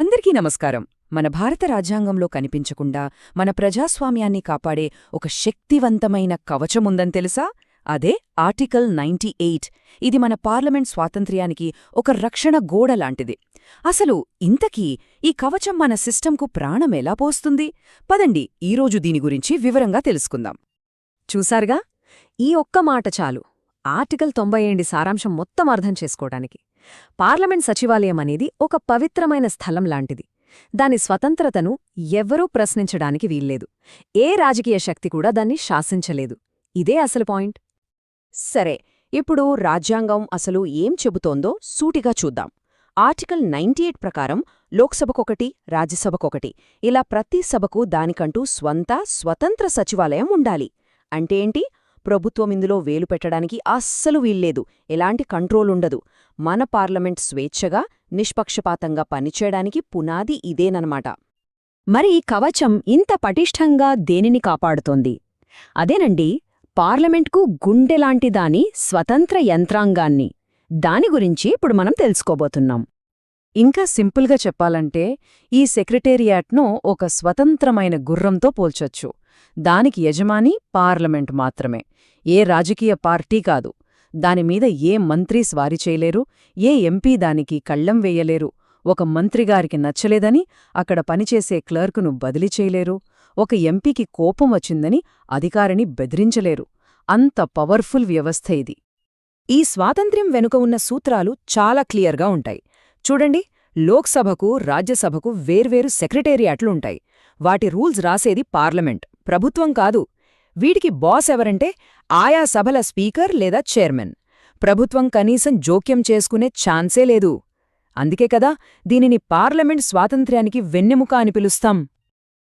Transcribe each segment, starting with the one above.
అందరికీ నమస్కారం. మన భారత రాజ్యాంగంలో కనిపించకుండా మన ప్రజాస్వామ్యాన్ని కాపాడే ఒక శక్తివంతమైన కవచముందని తెలుసా? అదే ఆర్టికల్ నైంటీ ఎయిట్. ఇది మన పార్లమెంట్ స్వాతంత్ర్యానికి ఒక రక్షణ గోడ లాంటిది. అసలు ఇంతకీ ఈ కవచం మన సిస్టంకు ప్రాణమెలా పోస్తుంది? పదండి ఈరోజు దీని గురించి వివరంగా తెలుసుకుందాం. చూసారుగా ఈ ఒక్క మాట చాలు. ఆర్టికల్ తొంభై ఏండి సారాంశం మొత్తం అర్థం చేసుకోవడానికి పార్లమెంట్ సచివాలయం అనేది ఒక పవిత్రమైన స్థలం లాంటిది. దాని స్వతంత్రతను ఎవ్వరూ ప్రశ్నించడానికి వీల్లేదు. ఏ రాజకీయ శక్తి కూడా దాన్ని శాసించలేదు. ఇదే అసలు పాయింట్. సరే ఇప్పుడు రాజ్యాంగం అసలు ఏం చెబుతోందో సూటిగా చూద్దాం. ఆర్టికల్ నైంటీ ఎయిట్ ప్రకారం లోక్సభకొకటి రాజ్యసభకొకటి ఇలా ప్రతి సభకు దానికంటూ స్వంత స్వతంత్ర సచివాలయం ఉండాలి. అంటే ఏంటి? ప్రభుత్వం ఇందులో వేలు పెట్టడానికి అస్సలు వీల్లేదు. ఎలాంటి కంట్రోల్ ఉండదు. మన పార్లమెంట్ స్వేచ్ఛగా నిష్పక్షపాతంగా పనిచేయడానికి పునాది ఇదేనన్నమాట. మరి ఈ కవచం ఇంత పటిష్టంగా దేనిని కాపాడుతోంది? అదేనండి పార్లమెంట్కు గుండెలాంటి దాని స్వతంత్ర యంత్రాంగాన్ని. దాని గురించి ఇప్పుడు మనం తెలుసుకోబోతున్నాం. ఇంకా సింపుల్గా చెప్పాలంటే ఈ సెక్రటేరియాట్ను ఒక స్వతంత్రమైన గుర్రంతో పోల్చొచ్చు. దానికి యజమాని పార్లమెంట్ మాత్రమే. ఏ రాజకీయ పార్టీ కాదు. దానిమీద ఏ మంత్రి స్వారీ చేయలేరు ఏ ఎంపీ దానికి కళ్ళం వేయలేరు. ఒక మంత్రిగారికి నచ్చలేదని అక్కడ పనిచేసే క్లర్కును బదిలీ చేయలేరు. ఒక ఎంపీకి కోపం వచ్చిందని అధికారిని బెదిరించలేరు. అంత పవర్ఫుల్ వ్యవస్థ ఇది. ఈ స్వాతంత్ర్యం వెనుక ఉన్న సూత్రాలు చాలా క్లియర్గా ఉంటాయి. చూడండి లోక్సభకు రాజ్యసభకు వేర్వేరు సెక్రటేరియాట్లుంటాయి వాటి రూల్స్ రాసేది పార్లమెంట్. ప్రభుత్వం కాదు వీటికి బాస్ ఎవరంటే ఆయా సభల స్పీకర్ లేదా చైర్మన్. ప్రభుత్వం కనీసం జోక్యం చేసుకునే ఛాన్సే లేదు. అందుకే కదా దీనిని పార్లమెంట్ స్వాతంత్ర్యానికి వెన్నెముక అని పిలుస్తాం.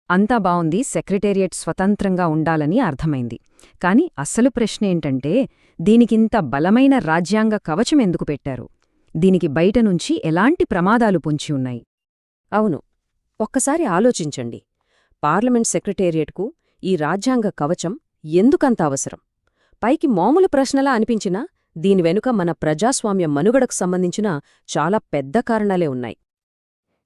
అంతా బావుంది సెక్రటేరియట్ స్వతంత్రంగా ఉండాలని అర్థమైంది. కాని అస్సలు ప్రశ్నేంటంటే దీనికింత బలమైన రాజ్యాంగ కవచం ఎందుకు పెట్టారు? దీనికి బయట నుంచి ఎలాంటి ప్రమాదాలు పొంచి ఉన్నాయి? అవును ఒక్కసారి ఆలోచించండి. పార్లమెంట్ సెక్రటేరియట్కు ఈ రాజ్యాంగ కవచం ఎందుకంత అవసరం? పైకి మామూలు ప్రశ్నలా అనిపించినా దీని వెనుక మన ప్రజాస్వామ్య మనుగడకు సంబంధించిన చాలా పెద్ద కారణాలే ఉన్నాయి.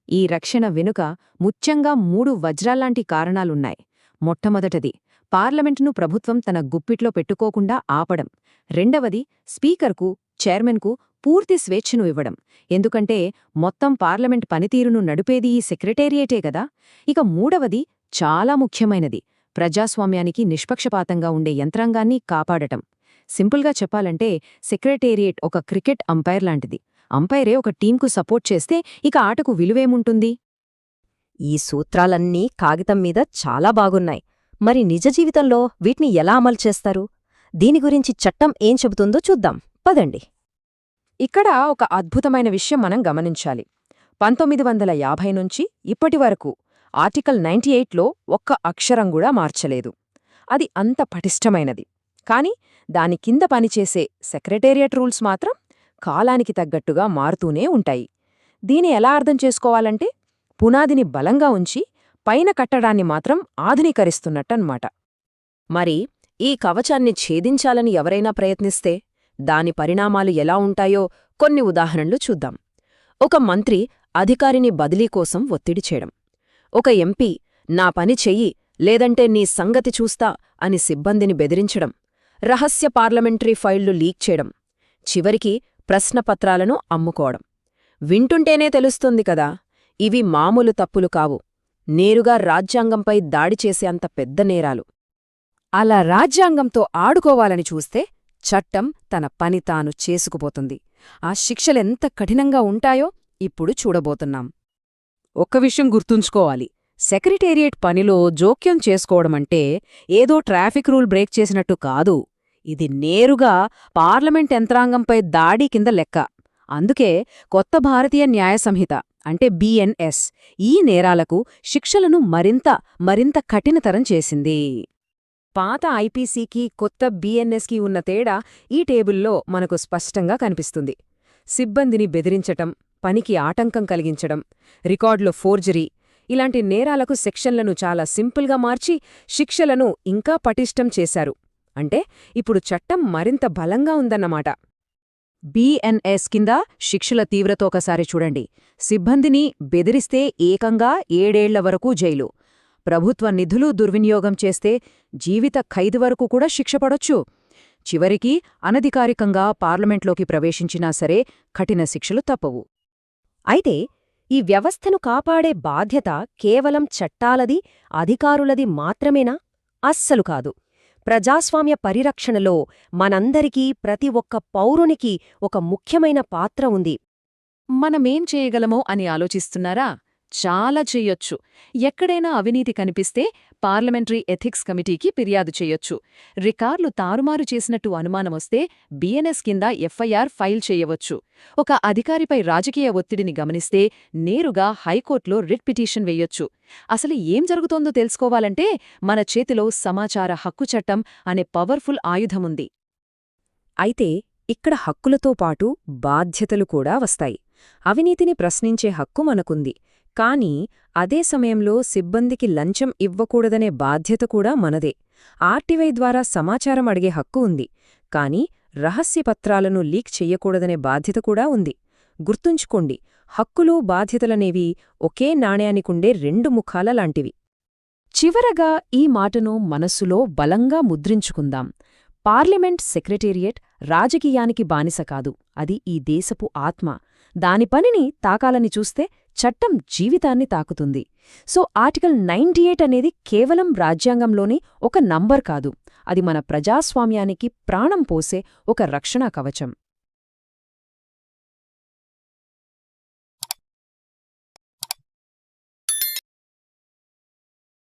ఈ రక్షణ వెనుక ముఖ్యంగా మూడు వజ్రాల్లాంటి కారణాలున్నాయి. మొట్టమొదటది పార్లమెంటును ప్రభుత్వం తన గుప్పిట్లో పెట్టుకోకుండా ఆపడం. రెండవది స్పీకర్కు చైర్మన్కు పూర్తి స్వేచ్ఛను ఇవ్వడం. ఎందుకంటే మొత్తం పార్లమెంట్ పనితీరును నడిపేది ఈ సెక్రటేరియేటే కదా. ఇక మూడవది చాలా ముఖ్యమైనది ప్రజాస్వామ్యానికి నిష్పక్షపాతంగా ఉండే యంత్రాంగాన్ని కాపాడటం. సింపుల్గా చెప్పాలంటే సెక్రటేరియట్ ఒక క్రికెట్ అంపైర్ లాంటిది. అంపైరే ఒక టీంకు సపోర్ట్ చేస్తే ఇక ఆటకు విలువేముంటుంది? ఈ సూత్రాలన్నీ కాగితం మీద చాలా బాగున్నాయి. మరి నిజ జీవితంలో వీటిని ఎలా అమలు చేస్తారు? దీని గురించి చట్టం ఏం చెబుతుందో చూద్దాం. పదండి. ఇక్కడ ఒక అద్భుతమైన విషయం మనం గమనించాలి. పంతొమ్మిది వందల యాభై నుంచి ఇప్పటి వరకు ఆర్టికల్ నైంటీ ఎయిట్లో ఒక్క అక్షరం కూడా మార్చలేదు. అది అంత పటిష్టమైనది. కాని దాని కింద పనిచేసే సెక్రటేరియట్ రూల్స్ మాత్రం కాలానికి తగ్గట్టుగా మారుతూనే ఉంటాయి. దీని ఎలా అర్థం చేసుకోవాలంటే పునాదిని బలంగా ఉంచి పైన కట్టడాన్ని మాత్రం ఆధునీకరిస్తున్నట్టన్మాట మరి ఈ కవచాన్ని ఛేదించాలని ఎవరైనా ప్రయత్నిస్తే దాని పరిణామాలు ఎలా ఉంటాయో కొన్ని ఉదాహరణలు చూద్దాం. ఒక మంత్రి అధికారిని బదిలీ కోసం ఒత్తిడి చేయడం. ఒక ఎంపీ నా పని చెయ్యి లేదంటే నీ సంగతి చూస్తా అని సిబ్బందిని బెదిరించడం రహస్య పార్లమెంటరీ ఫైళ్ళు లీక్ చేయడం చివరికి ప్రశ్నపత్రాలను అమ్ముకోవడం. వింటుంటేనే తెలుస్తుంది కదా ఇవి మామూలు తప్పులు కావు నేరుగా రాజ్యాంగంపై దాడి చేసే అంత పెద్ద నేరాలు. అలా రాజ్యాంగంతో ఆడుకోవాలని చూస్తే చట్టం తన పని తాను చేసుకుపోతుంది. ఆ శిక్షలెంత కఠినంగా ఉంటాయో ఇప్పుడు చూడబోతున్నాం. ఒక్క విషయం గుర్తుంచుకోవాలి. సెక్రటేరియట్ పనిలో జోక్యం చేసుకోవడమంటే ఏదో ట్రాఫిక్ రూల్ బ్రేక్ చేసినట్టు కాదు. ఇది నేరుగా పార్లమెంట్ యంత్రాంగంపై దాడి కింద లెక్క. అందుకే కొత్త భారతీయ న్యాయ సంహిత అంటే బిఎన్ఎస్ ఈ నేరాలకు శిక్షలను మరింత మరింత కఠినతరం చేసింది. పాత ఐపీసీకి కొత్త బిఎన్ఎస్కి ఉన్న తేడా ఈ టేబుల్లో మనకు స్పష్టంగా కనిపిస్తుంది. సిబ్బందిని బెదిరించటం పనికి ఆటంకం కలిగించడం రికార్డులో ఫోర్జరీ ఇలాంటి నేరాలకు సెక్షన్లను చాలా సింపుల్గా మార్చి శిక్షలను ఇంకా పటిష్టం చేశారు. అంటే ఇప్పుడు చట్టం మరింత బలంగా ఉందన్నమాట. బిఎన్ఎస్ కింద శిక్షల తీవ్రత ఒకసారి చూడండి. సిబ్బందిని బెదిరిస్తే ఏకంగా ఏడేళ్ళ వరకు జైలు. ప్రభుత్వ నిధులు దుర్వినియోగం చేస్తే జీవిత ఖైదు వరకు కూడా శిక్షపడొచ్చు చివరికి అనధికారికంగా పార్లమెంట్లోకి ప్రవేశించినా సరే కఠిన శిక్షలు తప్పవు. అయితే ఈ వ్యవస్థను కాపాడే బాధ్యత కేవలం చట్టాలది అధికారులది మాత్రమేనా? అస్సలు కాదు. ప్రజాస్వామ్య పరిరక్షణలో మనందరికీ ప్రతి ఒక్క పౌరునికి ఒక ముఖ్యమైన పాత్ర ఉంది. మనమేం చేయగలమో అని ఆలోచిస్తున్నారా? చాలా చెయ్యొచ్చు ఎక్కడైనా అవినీతి కనిపిస్తే పార్లమెంటరీ ఎథిక్స్ కమిటీకి ఫిర్యాదు చేయొచ్చు. రికార్డులు తారుమారు చేసినట్టు అనుమానమొస్తే బిఎన్ఎస్ కింద ఎఫ్ఐఆర్ ఫైల్ చేయవచ్చు. ఒక అధికారిపై రాజకీయ ఒత్తిడిని గమనిస్తే నేరుగా హైకోర్టులో రిట్ పిటిషన్ వెయ్యొచ్చు అసలు ఏం జరుగుతోందో తెలుసుకోవాలంటే మన చేతిలో సమాచార హక్కు చట్టం అనే పవర్ఫుల్ ఆయుధముంది. అయితే ఇక్కడ హక్కులతో పాటు బాధ్యతలు కూడా వస్తాయి. అవినీతిని ప్రశ్నించే హక్కు మనకుంది. కానీ అదే సమయంలో సిబ్బందికి లంచం ఇవ్వకూడదనే బాధ్యత కూడా మనదే. ఆర్టీవై ద్వారా సమాచారం అడిగే హక్కు ఉంది. కానీ రహస్యపత్రాలను లీక్ చెయ్యకూడదనే బాధ్యత కూడా ఉంది. గుర్తుంచుకోండి హక్కులు బాధ్యతలనేవి ఒకే నాణ్యానికుండే రెండు ముఖాల లాంటివి. చివరగా ఈ మాటను మనస్సులో బలంగా ముద్రించుకుందాం. పార్లమెంట్ సెక్రటేరియట్ రాజకీయానికి బానిస కాదు. అది ఈ దేశపు ఆత్మ. దాని పనిని తాకాలని చూస్తే చట్టం జీవితాన్ని తాకుతుంది. సో ఆర్టికల్ నైంటీ అనేది కేవలం రాజ్యాంగంలోని ఒక నంబర్ కాదు. అది మన ప్రజాస్వామ్యానికి ప్రాణం పోసే ఒక రక్షణా కవచం.